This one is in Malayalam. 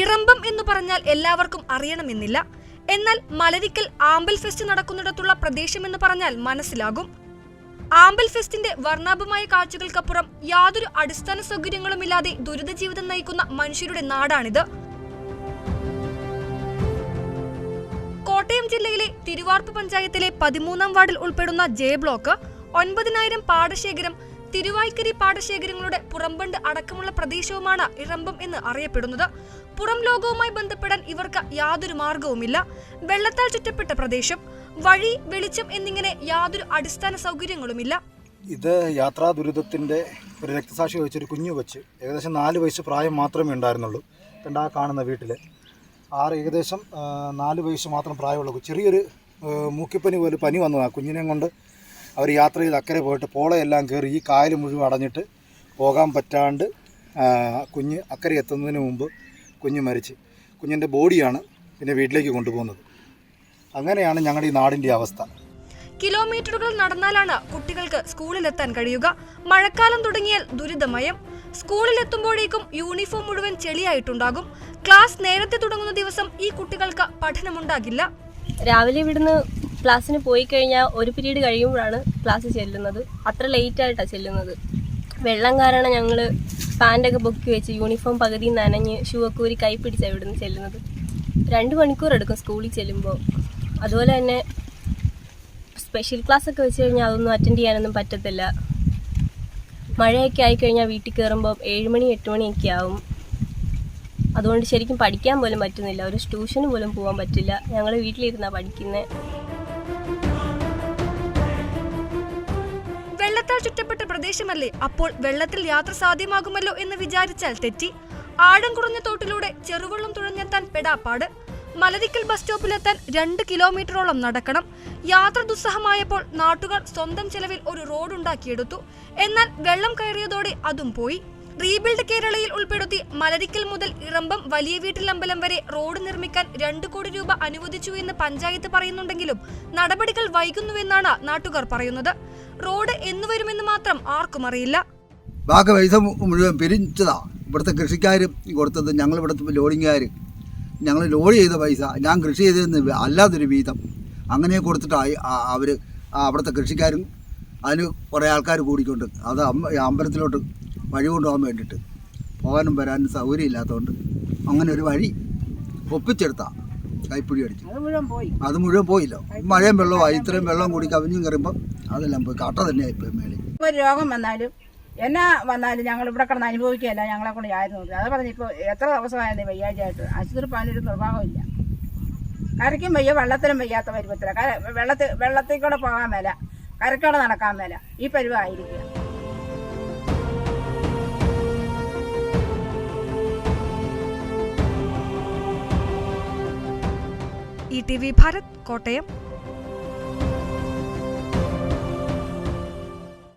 ഇറമ്പം എന്ന് പറഞ്ഞാൽ എല്ലാവർക്കും അറിയണമെന്നില്ല. എന്നാൽ മലരിക്കൽ ആമ്പൽ ഫെസ്റ്റ് നടക്കുന്നിടത്തുള്ള പ്രദേശമെന്ന് പറഞ്ഞാൽ മനസ്സിലാകും. ആമ്പൽ ഫെസ്റ്റിന്റെ വർണാഭമായ കാഴ്ചകൾക്കപ്പുറം യാതൊരു അടിസ്ഥാന സൗകര്യങ്ങളുമില്ലാതെ ദുരിത ജീവിതം നയിക്കുന്ന മനുഷ്യരുടെ നാടാണിത്. കോട്ടയം ജില്ലയിലെ തിരുവാർപ്പ് പഞ്ചായത്തിലെ പതിമൂന്നാം വാർഡിൽ ഉൾപ്പെടുന്ന ജെ ബ്ലോക്ക് ഒൻപതിനായിരം പാടശേഖരം തിരുവായ്ക്കരി പാടശേഖരങ്ങളുടെ പുറംബണ്ട് അടക്കമുള്ള പ്രദേശവുമാണ് ഇറമ്പം എന്ന് അറിയപ്പെടുന്നത്. പുറം ലോകവുമായി ബന്ധപ്പെടാൻ ഇവർക്ക് യാതൊരു മാർഗവുമില്ല. വെള്ളത്താൽ ചുറ്റപ്പെട്ട പ്രദേശം വഴി വെളിച്ചം എന്നിങ്ങനെ യാതൊരു അടിസ്ഥാന സൗകര്യങ്ങളുമില്ല. ഇത് യാത്രാ ദുരിതത്തിന്റെ ഒരു രക്തസാക്ഷി വെച്ചൊരു കുഞ്ഞു വെച്ച് ഏകദേശം നാല് വയസ്സ് പ്രായം മാത്രമേ ഉണ്ടായിരുന്നുള്ളൂ. കണ്ട കാണുന്ന വീട്ടിൽ ആറ് ഏകദേശം നാല് വയസ്സ് മാത്രം പ്രായമുള്ള ചെറിയൊരു മൂക്കിപ്പനി പോലെ പനി വന്നു ആ കുഞ്ഞിനെ കൊണ്ട്. അവർ യാത്ര ചെയ്ത് അക്കരെ പോയിട്ട് പോളയെല്ലാം കയറി ഈ കായൽ മുഴുവൻ അടഞ്ഞിട്ട് പോകാൻ പറ്റാണ്ട് കുഞ്ഞ് അക്കരെ എത്തുന്നതിന് മുമ്പ് കുഞ്ഞ് മരിച്ച്. കുഞ്ഞിന്റെ ബോഡിയാണ് പിന്നെ വീട്ടിലേക്ക് കൊണ്ടുപോകുന്നത്. അങ്ങനെയാണ് ഞങ്ങളുടെ ഈ നാടിന്റെ അവസ്ഥ. കിലോമീറ്ററുകൾ നടന്നാലാണ് കുട്ടികൾക്ക് സ്കൂളിലെത്താൻ കഴിയുക. മഴക്കാലം തുടങ്ങിയാൽ ദുരിതമയം. സ്കൂളിലെത്തുമ്പോഴേക്കും യൂണിഫോം മുഴുവൻ ചെളിയായിട്ടുണ്ടാകും. ക്ലാസ് നേരത്തെ തുടങ്ങുന്ന ദിവസം ഈ കുട്ടികൾക്ക് പഠനമുണ്ടാകില്ല. രാവിലെ ഇവിടുന്ന് ക്ലാസ്സിന് പോയി കഴിഞ്ഞാൽ ഒരു പീരീഡ് കഴിയുമ്പോഴാണ് ക്ലാസ് ചെല്ലുന്നത്. അത്ര ലേറ്റ് ആയിട്ടാണ് ചെല്ലുന്നത്. വെള്ളം കാരണം ഞങ്ങൾ പാന്റൊക്കെ പൊക്കി വെച്ച് യൂണിഫോം പകുതി നനഞ്ഞ് ഷൂ ഒക്കെ ഊരി കൈ പിടിച്ചാണ് ഇവിടുന്ന് ചെല്ലുന്നത്. രണ്ട് മണിക്കൂർ എടുക്കും സ്കൂളിൽ ചെല്ലുമ്പോൾ അതുപോലെ തന്നെ സ്പെഷ്യൽ ക്ലാസ് ഒക്കെ വെച്ച് കഴിഞ്ഞാൽ അതൊന്നും അറ്റൻഡ് ചെയ്യാനൊന്നും പറ്റത്തില്ല. മഴയൊക്കെ ആയിക്കഴിഞ്ഞാൽ വീട്ടിൽ കയറുമ്പോൾ ഏഴ് മണി എട്ട് മണിയൊക്കെ ആവും. അതുകൊണ്ട് ശരിക്കും പഠിക്കാൻ പോലും പറ്റുന്നില്ല. ഒരു ട്യൂഷന് പോലും പോകാൻ പറ്റില്ല. ഞങ്ങൾ വീട്ടിലിരുന്നാണ് പഠിക്കുന്നത് വെള്ളത്താൽ ചുറ്റപ്പെട്ട പ്രദേശമല്ലേ? അപ്പോൾ വെള്ളത്തിൽ യാത്ര സാധ്യമാകുമല്ലോ എന്ന് വിചാരിച്ചാൽ തെറ്റി. ആഴം കുറഞ്ഞ തോട്ടിലൂടെ ചെറുവെള്ളം തുഴഞ്ഞെത്താൻ പെടാപ്പാട്. മലരിക്കൽ ബസ് സ്റ്റോപ്പിലെത്താൻ രണ്ട് കിലോമീറ്ററോളം നടക്കണം. യാത്ര ദുസ്സഹമായപ്പോൾ നാട്ടുകാർ സ്വന്തം ചെലവിൽ ഒരു റോഡ് ഉണ്ടാക്കിയെടുത്തു എന്നാൽ വെള്ളം കയറിയതോടെ അതും പോയി. റീബിൽഡ് കേരളയിൽ ഉൾപ്പെടുത്തി മലരിക്കൽ മുതൽ ഇറമ്പം വലിയ വീട്ടിലമ്പലം വരെ റോഡ് നിർമ്മിക്കാൻ രണ്ടു കോടി രൂപ അനുവദിച്ചു എന്ന് പഞ്ചായത്ത് പറയുന്നുണ്ടെങ്കിലും നടപടികൾ വൈകുന്നുവെന്നാണ് നാട്ടുകാർ പറയുന്നത്. റോഡ് എന്നു വരുമെന്ന് മാത്രം ആർക്കും അറിയില്ല. ബാക്കി പൈസ മുഴുവൻ പിരിച്ചതാ ഇവിടുത്തെ കൃഷിക്കാർ കൊടുത്തത് ഞങ്ങൾ ഇവിടുത്തെ ലോഡിങ്ങുകാർ ഞങ്ങൾ ലോഡ് ചെയ്ത പൈസ ഞാൻ കൃഷി ചെയ്തതെന്ന് അല്ലാതൊരു വീതം. അങ്ങനെ കൊടുത്തിട്ടായി അവർ അവിടുത്തെ കൃഷിക്കാരും അതിന് കുറേ ആൾക്കാർ കൂടിക്കൊണ്ട് അത് അമ്പ അമ്പലത്തിലോട്ട് വഴി കൊണ്ടുപോകാൻ വേണ്ടിയിട്ട്. പോകാനും വരാനും സൗകര്യം ഇല്ലാത്തതുകൊണ്ട് അങ്ങനെ ഒരു വഴി ഒപ്പിച്ചെടുത്താ കൈപ്പിടി അടിച്ചു. അത് മുഴുവൻ പോയില്ലോ. മഴയും വെള്ളമായി ഇത്രയും വെള്ളം കൂടി കവിഞ്ഞും കയറുമ്പോൾ അതെല്ലാം പോയി. കട്ട തന്നെയായിപ്പോയി മേളിൽ. ഒരു രോഗം വന്നാലും എന്നാ വന്നാലും ഞങ്ങൾ ഇവിടെ കിടന്ന് അനുഭവിക്കുകയല്ല. ഞങ്ങളെ കൊണ്ട് ആയിരുന്നു അത് പറഞ്ഞു ഇപ്പോൾ എത്ര ദിവസമായിരുന്നു വയ്യാഴ്ചയായിട്ട് ആശുപത്രി പോകാനൊരു നിർവാഹമില്ല കരയ്ക്കും വയ്യ വെള്ളത്തിനും വയ്യാത്ത പരുവത്തില വെള്ളത്തിൽ വെള്ളത്തിൽ കൂടെ പോകാൻ മേല. കരക്കോടെ നടക്കാൻ മേല. ഈ പരുവായിരിക്കുക E T V Bharat Kottayam